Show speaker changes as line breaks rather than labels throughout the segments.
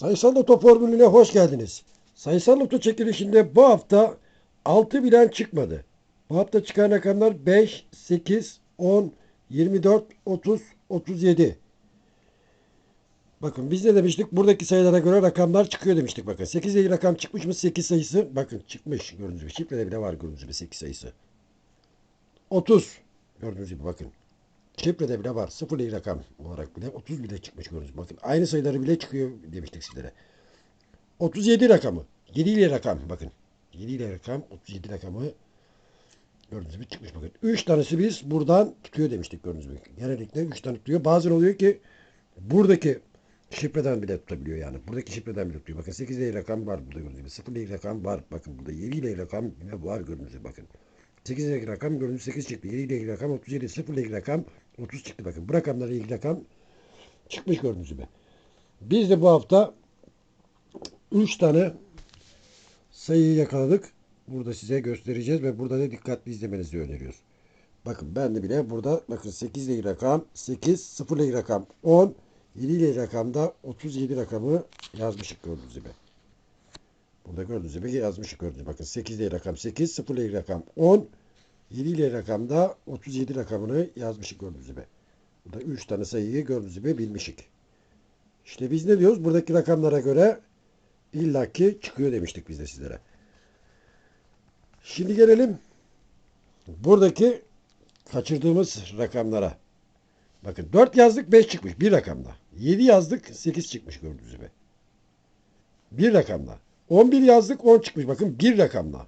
Sayısal Loto formülüne hoş geldiniz. Sayısal Loto çekilişinde bu hafta 6 bilen çıkmadı. Bu hafta çıkan rakamlar 5, 8, 10, 24, 30, 37. Bakın biz ne demiştik? Buradaki sayılara göre rakamlar çıkıyor demiştik. Bakın 8 diye rakam çıkmış mı? 8 sayısı. Bakın çıkmış. Gördüğünüz gibi. Şifrede bile var gördüğünüz gibi 8 sayısı. 30. Gördüğünüz gibi bakın. Şifrede bile var. Sıfır değil rakam olarak bile 30 bile çıkmış gördüğünüz gibi. Bakın aynı sayıları bile çıkıyor demiştik sizlere. 37 rakamı. 7 ile rakam bakın. 7 ile rakam 37 rakamı gördüğünüz gibi çıkmış bakın. 3 tanesi biz buradan tutuyor demiştik gördüğünüz gibi. Genellikle 3 tane tutuyor. Bazen oluyor ki buradaki şifreden bile tutabiliyor yani. Buradaki şifreden bile tutuyor. Bakın 8 ile rakam var burada gördüğünüz gibi. 0 ile rakam var. Bakın burada 7 ile rakam var gördüğünüz gibi bakın. 8 ile rakam gördüğünüz 8 çıktı. 7 ile rakam 37. 0 ile rakam 30 çıktı. Bakın bu rakamlarla ilgili rakam çıkmış gördüğünüz gibi. Biz de bu hafta 3 tane sayıyı yakaladık. Burada size göstereceğiz ve burada da dikkatli izlemenizi öneriyoruz. Bakın ben de bile burada bakın 8 ile rakam 8, 0 ile rakam 10, 7 ile rakamda 37 rakamı yazmışık gördüğünüz gibi. Burada gördüğünüz gibi yazmışık gördüğünüz gibi. Bakın 8 ile ilgili rakam 8, 0 ile ilgili rakam 10, 7 ile rakamda 37 rakamını yazmışık gördüğünüz gibi. Burada 3 tane sayıyı gördüğünüz gibi bilmişik. İşte biz ne diyoruz? Buradaki rakamlara göre illaki çıkıyor demiştik biz de sizlere. Şimdi gelelim buradaki kaçırdığımız rakamlara. Bakın 4 yazdık 5 çıkmış bir rakamda. 7 yazdık 8 çıkmış gördüğünüz gibi. Bir rakamda. 11 yazdık 10 çıkmış bakın bir rakamda.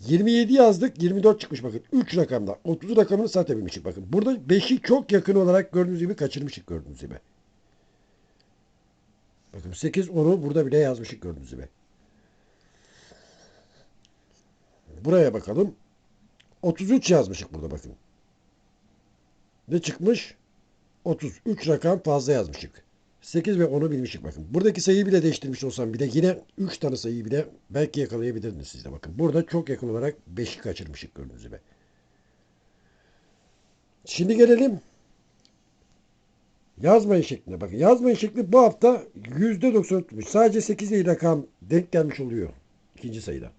27 yazdık 24 çıkmış bakın 3 rakamda. 30 rakamını satabilmişik bakın. Burada 5'i çok yakın olarak gördüğünüz gibi kaçırmışık gördüğünüz gibi. Bakın 8 10'u burada bile yazmışık gördüğünüz gibi. Buraya bakalım. 33 yazmışık burada bakın. Ne çıkmış? 33 rakam fazla yazmışık. 8 ve 10'u bilmişik bakın. Buradaki sayıyı bile değiştirmiş olsam bile yine 3 tane sayıyı bile belki yakalayabilirdiniz siz de bakın. Burada çok yakın olarak 5'i kaçırmışık gördüğünüz gibi. Şimdi gelelim yazmayın şekline. Bakın yazmayın şekli bu hafta %90 tutmuş. Sadece 8 ile rakam denk gelmiş oluyor. ikinci sayıda.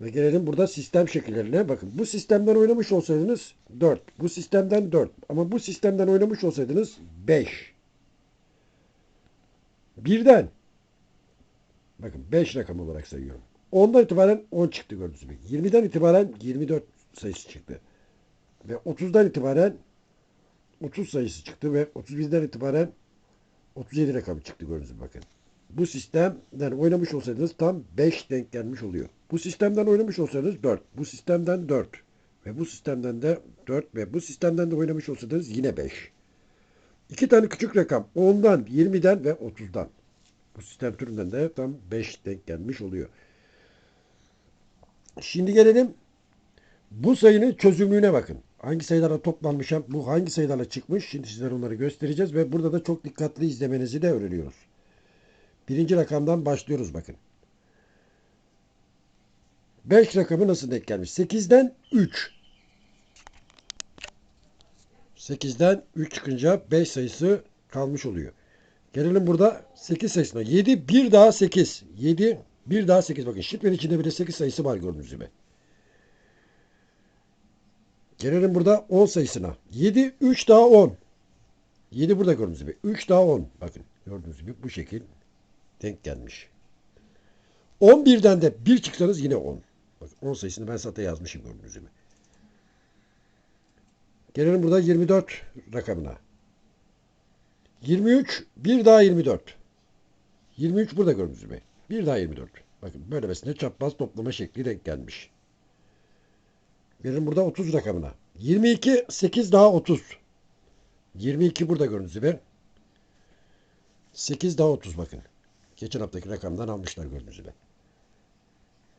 Ve gelelim burada sistem şekillerine. Bakın bu sistemden oynamış olsaydınız 4. Bu sistemden 4. Ama bu sistemden oynamış olsaydınız 5. Birden. Bakın 5 rakam olarak sayıyorum. 10'dan itibaren 10 çıktı gördüğünüz gibi. 20'den itibaren 24 sayısı çıktı. Ve 30'dan itibaren 30 sayısı çıktı ve 31'den itibaren 37 rakamı çıktı gördüğünüz gibi bakın. Bu sistemden oynamış olsaydınız tam 5 denk gelmiş oluyor. Bu sistemden oynamış olsaydınız 4. Bu sistemden 4. Ve bu sistemden de 4 ve bu sistemden de oynamış olsaydınız yine 5. İki tane küçük rakam 10'dan, 20'den ve 30'dan. Bu sistem türünden de tam 5 denk gelmiş oluyor. Şimdi gelelim bu sayının çözümlüğüne bakın. Hangi sayılarla toplanmış, bu hangi sayılarla çıkmış? Şimdi sizlere onları göstereceğiz ve burada da çok dikkatli izlemenizi de öneriyoruz. Birinci rakamdan başlıyoruz bakın. 5 rakamı nasıl denk gelmiş? 8'den 3. 8'den 3 çıkınca 5 sayısı kalmış oluyor. Gelelim burada 8 sayısına. 7 bir daha 8. 7 bir daha 8. Bakın şifrenin içinde bile 8 sayısı var gördüğünüz gibi. Gelelim burada 10 sayısına. 7 3 daha 10. 7 burada gördüğünüz gibi. 3 daha 10. Bakın gördüğünüz gibi bu şekil denk gelmiş. 11'den de 1 çıksanız yine 10. Bak 10 sayısını ben zaten yazmışım gördüğünüz gibi. Gelelim burada 24 rakamına. 23 bir daha 24. 23 burada gördüğünüz gibi. Bir daha 24. Bakın böylemesine çapraz toplama şekli denk gelmiş. Gelelim burada 30 rakamına. 22 8 daha 30. 22 burada gördüğünüz gibi. 8 daha 30 bakın. Geçen haftaki rakamdan almışlar gördüğünüz gibi.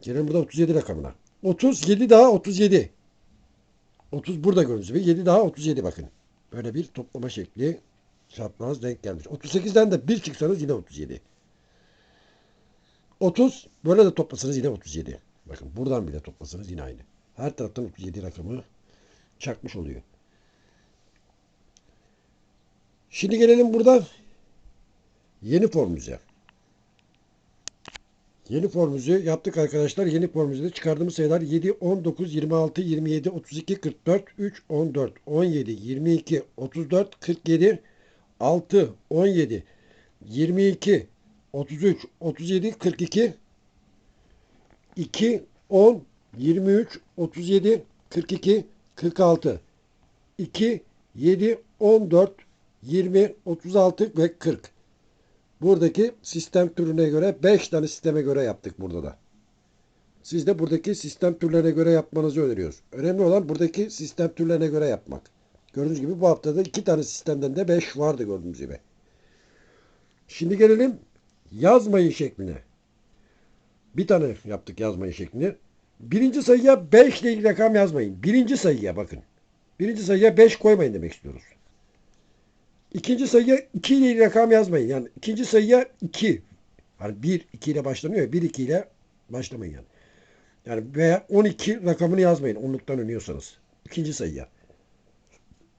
Gelelim burada 37 rakamına. 37 daha 37. 30 burada gördüğünüz gibi. 7 daha 37 bakın. Böyle bir toplama şekli çapraz denk gelmiş. 38'den de 1 çıksanız yine 37. 30 böyle de toplasanız yine 37. Bakın buradan bile toplasanız yine aynı. Her taraftan 37 rakamı çakmış oluyor. Şimdi gelelim burada Yeni formüze. Yeni formülümüzü yaptık arkadaşlar. Yeni formülümüzde çıkardığımız sayılar 7, 19, 26, 27, 32, 44, 3, 14, 17, 22, 34, 47, 6, 17, 22, 33, 37, 42, 2, 10, 23, 37, 42, 46, 2, 7, 14, 20, 36 ve 40. Buradaki sistem türüne göre 5 tane sisteme göre yaptık burada da. Siz de buradaki sistem türlerine göre yapmanızı öneriyoruz. Önemli olan buradaki sistem türlerine göre yapmak. Gördüğünüz gibi bu haftada 2 tane sistemden de 5 vardı gördüğünüz gibi. Şimdi gelelim yazmayın şekline. Bir tane yaptık yazmayın şeklini. Birinci sayıya 5 ile ilgili rakam yazmayın. Birinci sayıya bakın. Birinci sayıya 5 koymayın demek istiyoruz. İkinci sayıya 2 ile rakam yazmayın. Yani ikinci sayıya 2. Hani 1, 2 ile başlanıyor ya. 1, 2 ile başlamayın yani. Yani veya 12 rakamını yazmayın. Onluktan önüyorsanız. İkinci sayıya.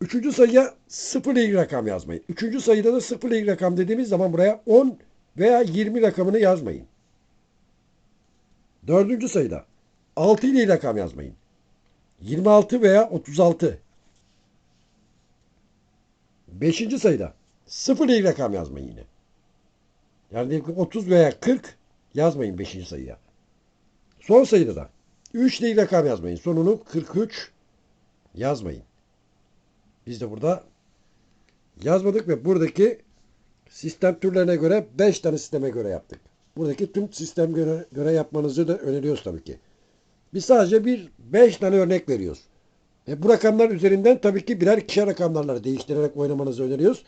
Üçüncü sayıya 0 ile rakam yazmayın. Üçüncü sayıda da 0 ile rakam dediğimiz zaman buraya 10 veya 20 rakamını yazmayın. Dördüncü sayıda 6 ile rakam yazmayın. 26 veya 36. Beşinci sayıda 0 ile ilgili rakam yazmayın yine. Yani diyelim ki 30 veya 40 yazmayın 5. sayıya. Son sayıda da 3 ile ilgili rakam yazmayın. Sonunu 43 yazmayın. Biz de burada yazmadık ve buradaki sistem türlerine göre 5 tane sisteme göre yaptık. Buradaki tüm sistem göre, göre yapmanızı da öneriyoruz tabii ki. Biz sadece bir 5 tane örnek veriyoruz. Ve bu rakamlar üzerinden tabii ki birer ikişer rakamlarla değiştirerek oynamanızı öneriyoruz.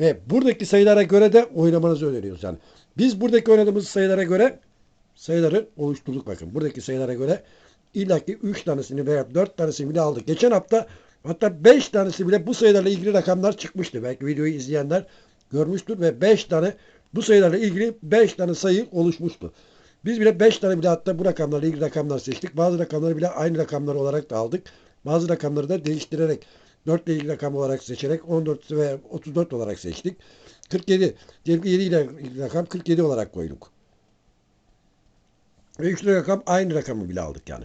Ve buradaki sayılara göre de oynamanızı öneriyoruz. Yani biz buradaki oynadığımız sayılara göre sayıları oluşturduk bakın. Buradaki sayılara göre illaki 3 tanesini veya 4 tanesini bile aldık. Geçen hafta hatta 5 tanesi bile bu sayılarla ilgili rakamlar çıkmıştı. Belki videoyu izleyenler görmüştür ve 5 tane bu sayılarla ilgili 5 tane sayı oluşmuştu. Biz bile 5 tane bile hatta bu rakamlarla ilgili rakamlar seçtik. Bazı rakamları bile aynı rakamlar olarak da aldık. Bazı rakamları da değiştirerek 4 ile ilgili rakam olarak seçerek 14 ve 34 olarak seçtik. 47. Diyelim ki 7 ile ilgili rakam 47 olarak koyduk. Ve 3 ile rakam aynı rakamı bile aldık yani.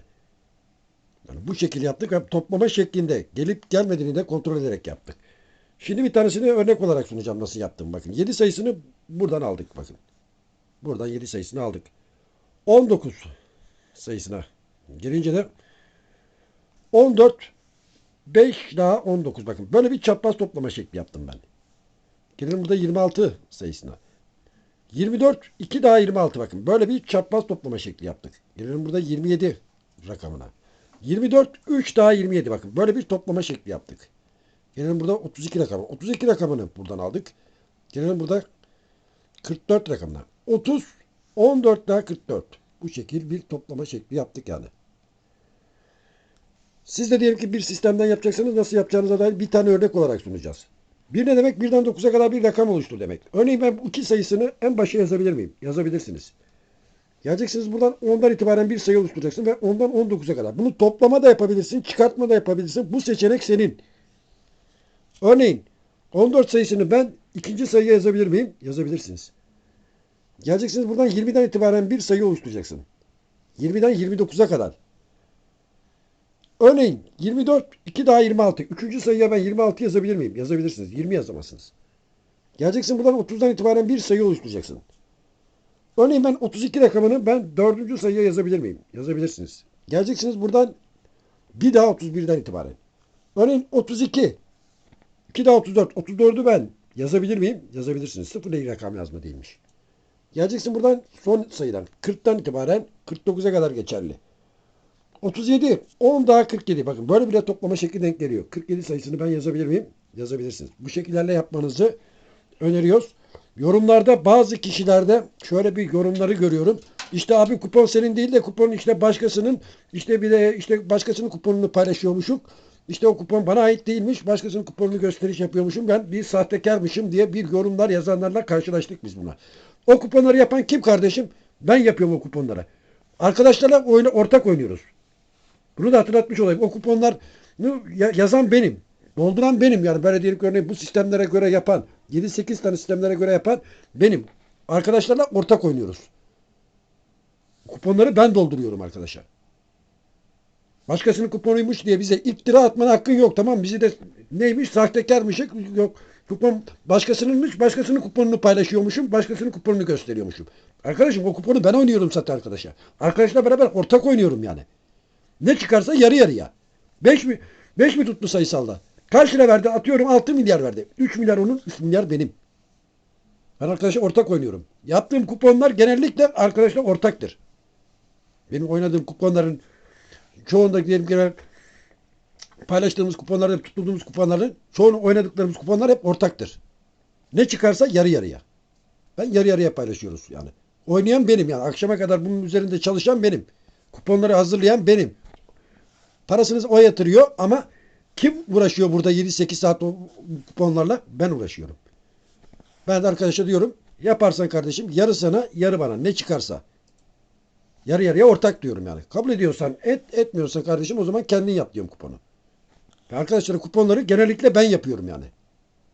Yani bu şekilde yaptık ve toplama şeklinde gelip gelmediğini de kontrol ederek yaptık. Şimdi bir tanesini örnek olarak sunacağım nasıl yaptım bakın. 7 sayısını buradan aldık bakın. Buradan 7 sayısını aldık. 19 sayısına gelince de 14 5 daha 19 bakın. Böyle bir çapraz toplama şekli yaptım ben. Gelelim burada 26 sayısına. 24 2 daha 26 bakın. Böyle bir çapraz toplama şekli yaptık. Gelelim burada 27 rakamına. 24 3 daha 27 bakın. Böyle bir toplama şekli yaptık. Gelelim burada 32 rakamı. 32 rakamını buradan aldık. Gelelim burada 44 rakamına. 30 14 daha 44. Bu şekil bir toplama şekli yaptık yani. Siz de diyelim ki bir sistemden yapacaksanız nasıl yapacağınıza dair bir tane örnek olarak sunacağız. Bir ne demek? Birden 9'a kadar bir rakam oluştur demek. Örneğin ben bu iki sayısını en başa yazabilir miyim? Yazabilirsiniz. Geleceksiniz buradan 10'dan itibaren bir sayı oluşturacaksın ve ondan 19'a kadar. Bunu toplama da yapabilirsin, çıkartma da yapabilirsin. Bu seçenek senin. Örneğin 14 sayısını ben ikinci sayıya yazabilir miyim? Yazabilirsiniz. Geleceksiniz buradan 20'den itibaren bir sayı oluşturacaksın. 20'den 29'a kadar. Örneğin 24, 2 daha 26. Üçüncü sayıya ben 26 yazabilir miyim? Yazabilirsiniz. 20 yazamazsınız. Geleceksin buradan 30'dan itibaren bir sayı oluşturacaksın. Örneğin ben 32 rakamını ben dördüncü sayıya yazabilir miyim? Yazabilirsiniz. Geleceksiniz buradan bir daha 31'den itibaren. Örneğin 32, 2 daha 34. 34'ü ben yazabilir miyim? Yazabilirsiniz. Sıfır ilgili rakam yazma değilmiş. Geleceksin buradan son sayıdan 40'tan itibaren 49'a kadar geçerli. 37, 10 daha 47. Bakın böyle bile toplama şekli denk geliyor. 47 sayısını ben yazabilir miyim? Yazabilirsiniz. Bu şekillerle yapmanızı öneriyoruz. Yorumlarda bazı kişilerde şöyle bir yorumları görüyorum. İşte abi kupon senin değil de kupon işte başkasının işte bir de işte başkasının kuponunu paylaşıyormuşum. İşte o kupon bana ait değilmiş. Başkasının kuponunu gösteriş yapıyormuşum. Ben bir sahtekarmışım diye bir yorumlar yazanlarla karşılaştık biz buna. O kuponları yapan kim kardeşim? Ben yapıyorum o kuponları. Arkadaşlarla oyunu ortak oynuyoruz. Bunu da hatırlatmış olayım. O kuponlar yazan benim. Dolduran benim. Yani ki örneğin bu sistemlere göre yapan 7-8 tane sistemlere göre yapan benim. Arkadaşlarla ortak oynuyoruz. Kuponları ben dolduruyorum arkadaşlar. Başkasının kuponuymuş diye bize iftira atman hakkın yok tamam? Bizi de neymiş sahtekarmışık yok. Kupon başkasınınmış başkasının kuponunu paylaşıyormuşum başkasının kuponunu gösteriyormuşum. Arkadaşım o kuponu ben oynuyorum zaten arkadaşa. Arkadaşla beraber ortak oynuyorum yani. Ne çıkarsa yarı yarıya. 5 mi 5 mi tuttu sayısalda? Kaç lira verdi? Atıyorum 6 milyar verdi. 3 milyar onun, 3 milyar benim. Ben arkadaşa ortak oynuyorum. Yaptığım kuponlar genellikle arkadaşla ortaktır. Benim oynadığım kuponların çoğunda diyelim ki paylaştığımız kuponlarda tuttuğumuz kuponların çoğunu oynadıklarımız kuponlar hep ortaktır. Ne çıkarsa yarı yarıya. Ben yarı yarıya paylaşıyoruz yani. Oynayan benim yani. Akşama kadar bunun üzerinde çalışan benim. Kuponları hazırlayan benim. Parasını o yatırıyor ama kim uğraşıyor burada 7-8 saat o kuponlarla? Ben uğraşıyorum. Ben de arkadaşa diyorum yaparsan kardeşim yarı sana yarı bana ne çıkarsa. Yarı yarıya ortak diyorum yani. Kabul ediyorsan et etmiyorsan kardeşim o zaman kendin yap diyorum kuponu. Ve arkadaşlar kuponları genellikle ben yapıyorum yani.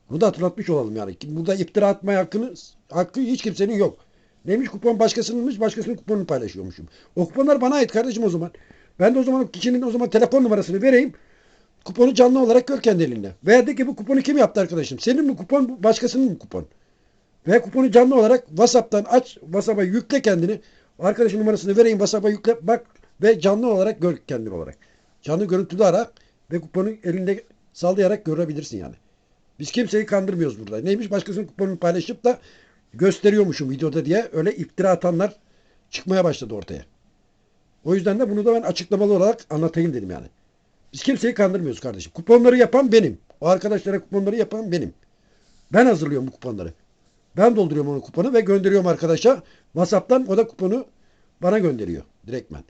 Bunu da hatırlatmış olalım yani. Burada iftira atmaya hakkını, hakkı hiç kimsenin yok. Neymiş kupon başkasınınmış başkasının kuponunu paylaşıyormuşum. O kuponlar bana ait kardeşim o zaman. Ben de o zaman kişinin o zaman telefon numarasını vereyim. Kuponu canlı olarak gör kendi elinde. Veya de ki bu kuponu kim yaptı arkadaşım? Senin mi kupon başkasının mı kupon? Ve kuponu canlı olarak WhatsApp'tan aç, WhatsApp'a yükle kendini. Arkadaşın numarasını vereyim WhatsApp'a yükle bak ve canlı olarak gör kendin olarak. Canlı görüntülü ara ve kuponu elinde sallayarak görebilirsin yani. Biz kimseyi kandırmıyoruz burada. Neymiş başkasının kuponunu paylaşıp da gösteriyormuşum videoda diye öyle iftira atanlar çıkmaya başladı ortaya. O yüzden de bunu da ben açıklamalı olarak anlatayım dedim yani. Biz kimseyi kandırmıyoruz kardeşim. Kuponları yapan benim. O arkadaşlara kuponları yapan benim. Ben hazırlıyorum bu kuponları. Ben dolduruyorum onun kuponu ve gönderiyorum arkadaşa. WhatsApp'tan o da kuponu bana gönderiyor direktmen.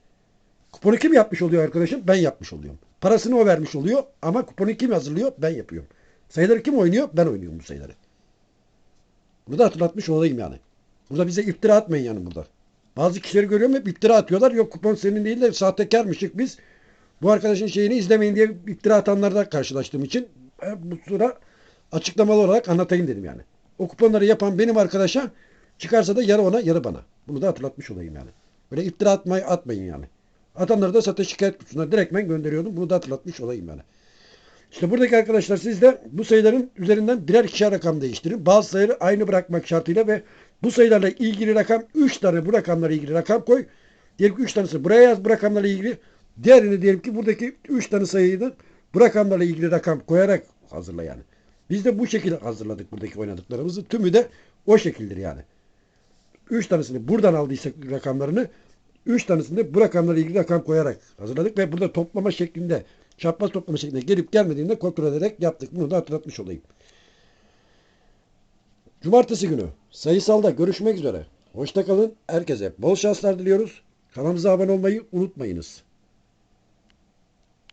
Kuponu kim yapmış oluyor arkadaşım? Ben yapmış oluyorum. Parasını o vermiş oluyor ama kuponu kim hazırlıyor? Ben yapıyorum. Sayıları kim oynuyor? Ben oynuyorum bu sayıları. Bunu da hatırlatmış olayım yani. Burada bize iftira atmayın yani burada. Bazı kişileri görüyorum hep iftira atıyorlar. Yok kupon senin değil de sahtekarmışık biz. Bu arkadaşın şeyini izlemeyin diye iftira atanlarla karşılaştığım için e, bu sıra açıklamalı olarak anlatayım dedim yani. O kuponları yapan benim arkadaşa çıkarsa da yarı ona yarı bana. Bunu da hatırlatmış olayım yani. Böyle iftira atmayı atmayın yani. Atanları da satış şikayet kutusuna direktmen gönderiyordum. Bunu da hatırlatmış olayım yani. İşte buradaki arkadaşlar siz de bu sayıların üzerinden birer ikişer rakam değiştirin. Bazı sayıları aynı bırakmak şartıyla ve bu sayılarla ilgili rakam 3 tane bu rakamlarla ilgili rakam koy. Diyelim ki 3 tanesini buraya yaz bu rakamlarla ilgili. Diğerini diyelim ki buradaki 3 tane sayıyı da bu rakamlarla ilgili rakam koyarak hazırla yani. Biz de bu şekilde hazırladık buradaki oynadıklarımızı. Tümü de o şekildir yani. 3 tanesini buradan aldıysak rakamlarını 3 tanesini bu rakamlarla ilgili rakam koyarak hazırladık ve burada toplama şeklinde çapraz toplama şeklinde gelip gelmediğinde kontrol ederek yaptık. Bunu da hatırlatmış olayım. Cumartesi günü sayısalda görüşmek üzere. Hoşça kalın. Herkese bol şanslar diliyoruz. Kanalımıza abone olmayı unutmayınız.